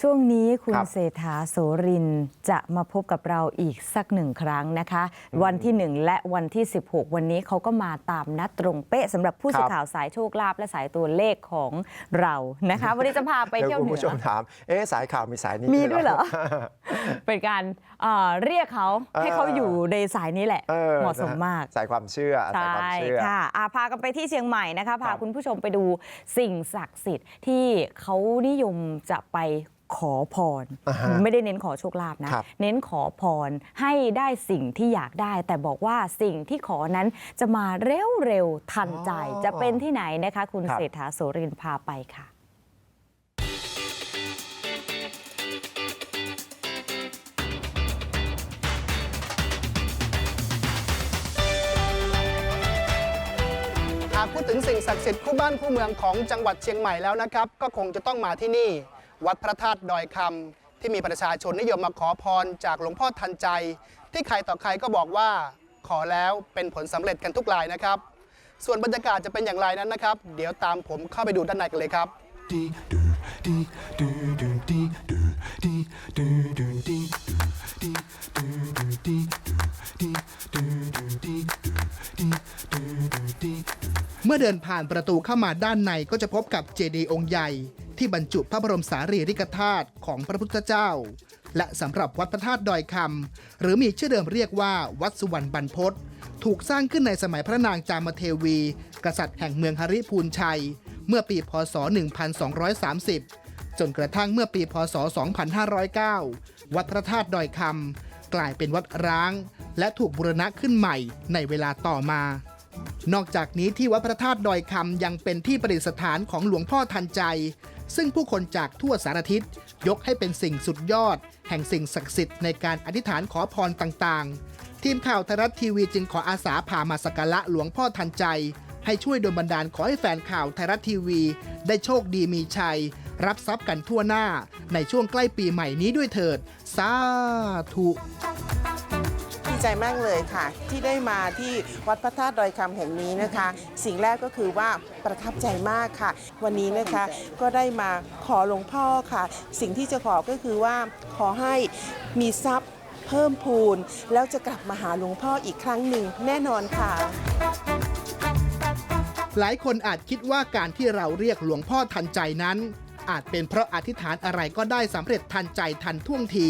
ช่วงนี้คุณครับเศรษฐาโสรินจะมาพบกับเราอีกสักหนึ่งครั้งนะคะ วันที่ 1 และวันที่ 16 วันนี้เขาก็มาตามนัดตรงเป๊ะสำหรับผู้สื่อครับข่าวสายโชคลาภและสายตัวเลขของเรานะคะ วันนี้จะพาไปเดี๋เที่ยยววคุณเหนืผู้ชมอถามเอ๊ะสายข่าวมีสายนี้มีด้วยเหรออเป็นการเอ่อเรียกเขาให้เขาอยู่ในสายนี้แหละเออเหมาะสมนฮมากสายความเชื่อสายความใช่เชื่อค่ะอาพากันไปที่เชียงใหม่นะคะพาครับคุณผู้ชมไปดูสิ่งศักดิ์สิทธิ์ที่เขานิยมจะไปขอพรอ่าฮะไม่ได้เน้นขอโชคลาภนะครับเน้นขอพรให้ได้สิ่งที่อยากได้ แต่บอกว่าสิ่งที่ขอนั้นจะมาเร็วๆทันใจ จะเป็นที่ไหนนะคะ คุณเศรษฐาโสรินพาไปค่ะหากพูดถึงสิ่งศักดิ์สิทธิ์คู่บ้านคู่เมืองของจังหวัดเชียงใหม่แล้วนะครับ ก็คงจะต้องมาที่นี่ วัดพระธาตุดอยคำที่มีประชาชนนิยมมาขอพรจากหลวงพ่อทันใจ ที่ใครต่อใครก็บอกว่าขอแล้วเป็นผลสำเร็จกันทุกรายนะครับ ส่วนบรรยากาศจะเป็นอย่างไรนั้นนะครับ เดี๋ยวตามผมเข้าไปดูด้านในกันเลยครับเมื่อเดินผ่านประตูเข้ามาด้านในก็จะพบกับเจดีย์องค์ใหญ่ ที่บรรจุพระบรมสารีริกธาตุของพระพุทธเจ้า และสำหรับวัดพระธาตุดอยคำหรือมีชื่อเดิมเรียกว่าวัดสุวรรณบรรพตถูกสร้างขึ้นในสมัยพระนางจามเทวี กษัตริย์แห่งเมืองฮริพูนชัย เมื่อปีพศ 1230 จนกระทั่งเมื่อปีพศ 2509 วัดพระธาตุดอยคำกลายเป็นวัดร้าง และถูกบูรณะขึ้นใหม่ในเวลาต่อมานอกจากนี้ที่วัดพระธาตุดอยคำยังเป็นที่ประดิษฐานของหลวงพ่อทันใจ ซึ่งผู้คนจากทั่วสารทิศยกให้เป็นสิ่งสุดยอด แห่งสิ่งศักดิ์สิทธิ์ในการอธิษฐานขอพรต่างๆ ทีมข่าวไทยรัฐทีวีจึงขออาสาพามาสักการะหลวงพ่อทันใจ ให้ช่วยดนบันดาลขอให้แฟนข่าวไทยรัฐทีวี ได้โชคดีมีชัย รับทรัพย์กันทั่วหน้า ในช่วงใกล้ปีใหม่นี้ด้วยเถิด สาธุ ใจมากเลยค่ะ ที่ได้มาที่วัดพระธาตุดอยคำแห่งนี้นะคะ สิ่งแรกก็คือว่าประทับใจมากค่ะ วันนี้นะคะก็ได้มาขอหลวงพ่อค่ะ สิ่งที่จะขอก็คือว่าขอให้มีทรัพย์เพิ่มพูน แล้วจะกลับมาหาหลวงพ่ออีกครั้งหนึ่งแน่นอนค่ะ หลายคนอาจคิดว่าการที่เราเรียกหลวงพ่อทันใจนั้น อาจเป็นเพราะอธิษฐานอะไรก็ได้สำเร็จทันใจทันท่วงที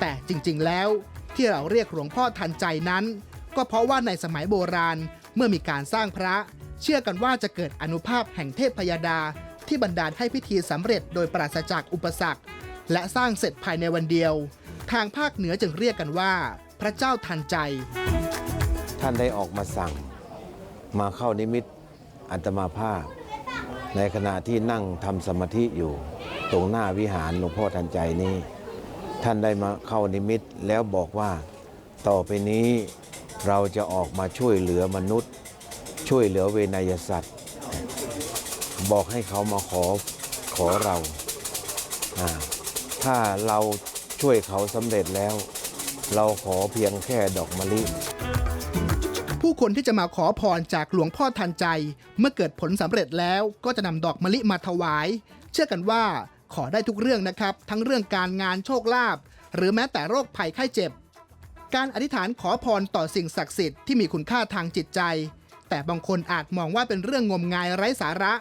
แต่จริงๆแล้ว ที่เราเรียกหลวงพ่อทันใจนั้น ก็เพราะว่าในสมัยโบราณเมื่อมีการสร้างพระ เชื่อกันว่าจะเกิดอนุภาพแห่งเทพพยดา ที่บันดาลให้พิธีสำเร็จโดยปราศจากอุปสรรค และสร้างเสร็จภายในวันเดียว ทางภาคเหนือจึงเรียกกันว่า พระเจ้าทันใจ ท่านได้ออกมาสั่ง มาเข้านิมิตอัตมาภาพ ในขณะที่นั่งทำสมาธิอยู่ ตรงหน้าวิหารหลวงพ่อทันใจนี้ ท่านได้มาเข้านิมิตแล้วบอกว่า ต่อไปนี้เราจะออกมาช่วยเหลือมนุษย์ ช่วยเหลือเวนยสัตว์ บอกให้เขามาขอขอเราอ่าถ้าเราช่วยเขาสำเร็จแล้ว เราขอเพียงแค่ดอกมะลิผู้คนที่จะมาขอพรจากหลวงพ่อทันใจ เมื่อเกิดผลสำเร็จแล้วก็จะนำดอกมะลิมาถวาย เชื่อกันว่า ขอได้ทุกเรื่องนะครับ ทั้งเรื่องการงานโชคลาภหรือแม้แต่โรคภัยไข้เจ็บ การอธิษฐานขอพรต่อสิ่งศักดิ์สิทธิ์ที่มีคุณค่าทางจิตใจ แต่บางคนอาจมองว่าเป็นเรื่องงมงายไร้สาระ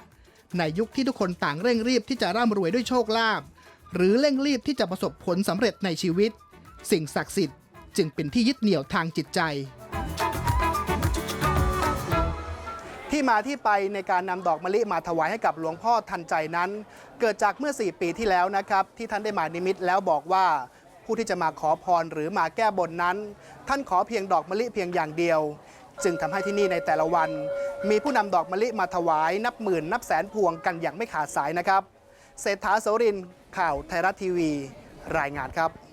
ในยุคที่ทุกคนต่างเร่งรีบที่จะร่ำรวยด้วยโชคลาภหรือเร่งรีบที่จะประสบผลสำเร็จในชีวิต สิ่งศักดิ์สิทธิ์จึงเป็นที่ยึดเหนี่ยวทางจิตใจ ที่มาที่ไปในการนำดอกมะลิมาถวายให้กับหลวงพ่อทันใจนั้น เกิดจากเมื่อ 4 ปีที่แล้วนะครับ ที่ท่านได้มานิมิตแล้วบอกว่าผู้ที่จะมาขอพรหรือมาแก้บนนั้น ท่านขอเพียงดอกมะลิเพียงอย่างเดียว จึงทำให้ที่นี่ในแต่ละวัน มีผู้นำดอกมะลิมาถวายนับหมื่นนับแสนพวงกันอย่างไม่ขาดสายนะครับเศรษฐาโสรินข่าวไทยรัฐทีวี รายงานครับ